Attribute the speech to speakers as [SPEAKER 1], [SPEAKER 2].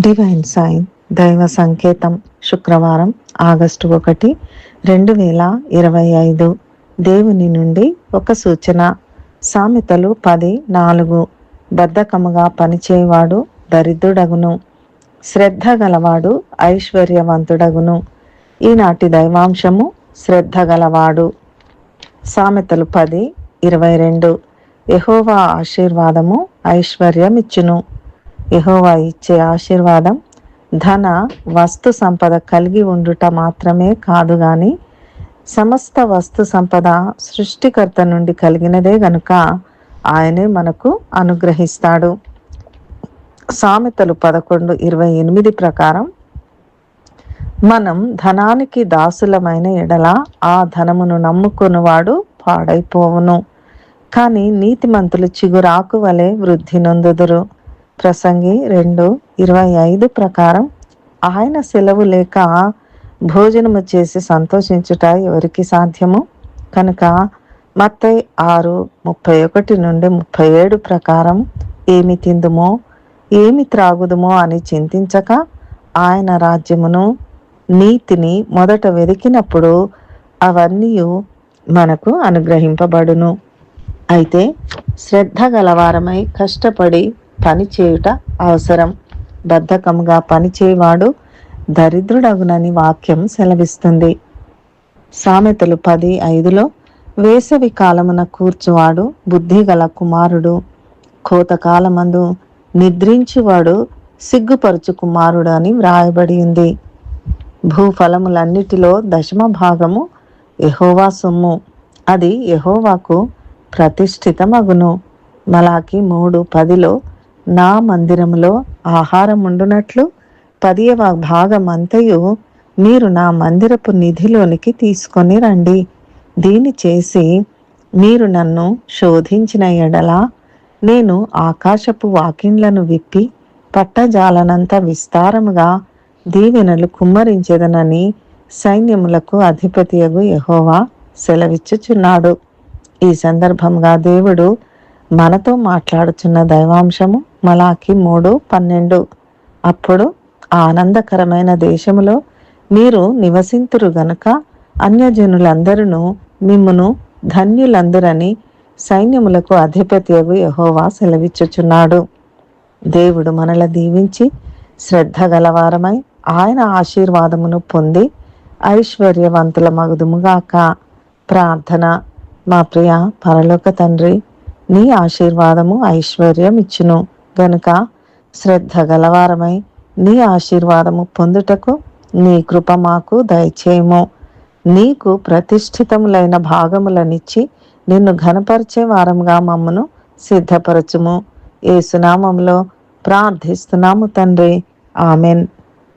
[SPEAKER 1] Divine sign దైవ సంకేతం శుక్రవారం ఆగస్టు ఒకటి రెండు వేల ఇరవై ఐదు. దేవుని నుండి ఒక సూచన. సామెతలు పది నాలుగు. బద్ధకముగా పనిచేయవాడు దరిద్రుడగును. శ్రద్ధ గలవాడు ఐశ్వర్యవంతుడగును. ఈనాటి దైవాంశము శ్రద్ధ గలవాడు. సామెతలు పది ఇరవై రెండు. యహోవా ఆశీర్వాదము ఐశ్వర్యమిచ్చును. యహోవా ఇచ్చే ఆశీర్వాదం ధన వస్తు సంపద కలిగి ఉండుట మాత్రమే కాదు గాని సమస్త వస్తు సంపద సృష్టికర్త నుండి కలిగినదే గనుక ఆయనే మనకు అనుగ్రహిస్తాడు. సామెతలు పదకొండు ఇరవై ఎనిమిది ప్రకారం మనం ధనానికి దాసులమైన ఎడల ఆ ధనమును నమ్ముకునివాడు పాడైపోవును. కానీ నీతిమంతులు చిగురాకు వలె వృద్ధి నొందుదురు. ప్రసంగి రెండు ఇరవై ఐదు ప్రకారం ఆయన సెలవు లేక భోజనము చేసి సంతోషించుట ఎవరికి సాధ్యము? కనుక మత్తై ఆరు ముప్పై ఒకటి నుండి ముప్పై ఏడు ప్రకారం ఏమి తిందుమో ఏమి త్రాగుదుమో అని చింతించక ఆయన రాజ్యమును నీతిని మొదట వెతికినప్పుడు అవన్నీ మనకు అనుగ్రహింపబడును. అయితే శ్రద్ధ గలవారమై కష్టపడి పని చేయుట అవసరం. బద్ధకంగా పనిచేయవాడు దరిద్రుడగునని వాక్యం సెలవిస్తుంది. సామెతలు పది ఐదులో వేసవి కాలమున కూర్చువాడు బుద్ధిగల కుమారుడు. కోతకాలమందు నిద్రించువాడు సిగ్గుపరుచు కుమారుడు అని వ్రాయబడి ఉంది. భూఫలములన్నిటిలో దశమ భాగము ఎహోవా సొమ్ము. అది ఎహోవాకు ప్రతిష్ఠితమగును. మలాకి మూడు పదిలో నా మందిరములో ఆహారం ఉండునట్లు పదియవ భాగం అంతయు మీరు నా మందిరపు నిధిలోనికి తీసుకొని రండి. దీని చేసి మీరు నన్ను శోధించిన ఎడల నేను ఆకాశపు వాకిండ్లను విప్పి పట్టజాలనంత విస్తారముగా దీవెనలు కుమ్మరించేదనని సైన్యములకు అధిపతియగు యహోవా సెలవిచ్చుచున్నాడు. ఈ సందర్భంగా దేవుడు మనతో మాట్లాడుచున్న దైవాంశము మలాకి మూడు పన్నెండు. అప్పుడు ఆనందకరమైన దేశములో మీరు నివసింతురు గనుక అన్యజనులందరూ మిమ్మును ధన్యులందరని సైన్యములకు అధిపత్యగు యహోవా సెలవిచ్చుచున్నాడు. దేవుడు మనల దీవించి శ్రద్ధ గలవారమై ఆయన ఆశీర్వాదమును పొంది ఐశ్వర్యవంతుల మగుదుముగాక ప్రార్థన. మా ప్రియ పరలోక తండ్రి నీ ఆశీర్వాదము ఐశ్వర్యం ఇచ్చును. గనుక శ్రద్ధ గలవారమై నీ ఆశీర్వాదము పొందుటకు నీ కృప మాకు దయచేయము. నీకు ప్రతిష్ఠితములైన భాగములనిచ్చి నిన్ను ఘనపరిచే వారముగా మమ్మను సిద్ధపరచుము. ఏ సునామంలో ప్రార్థిస్తున్నాము తండ్రి. ఆమెన్.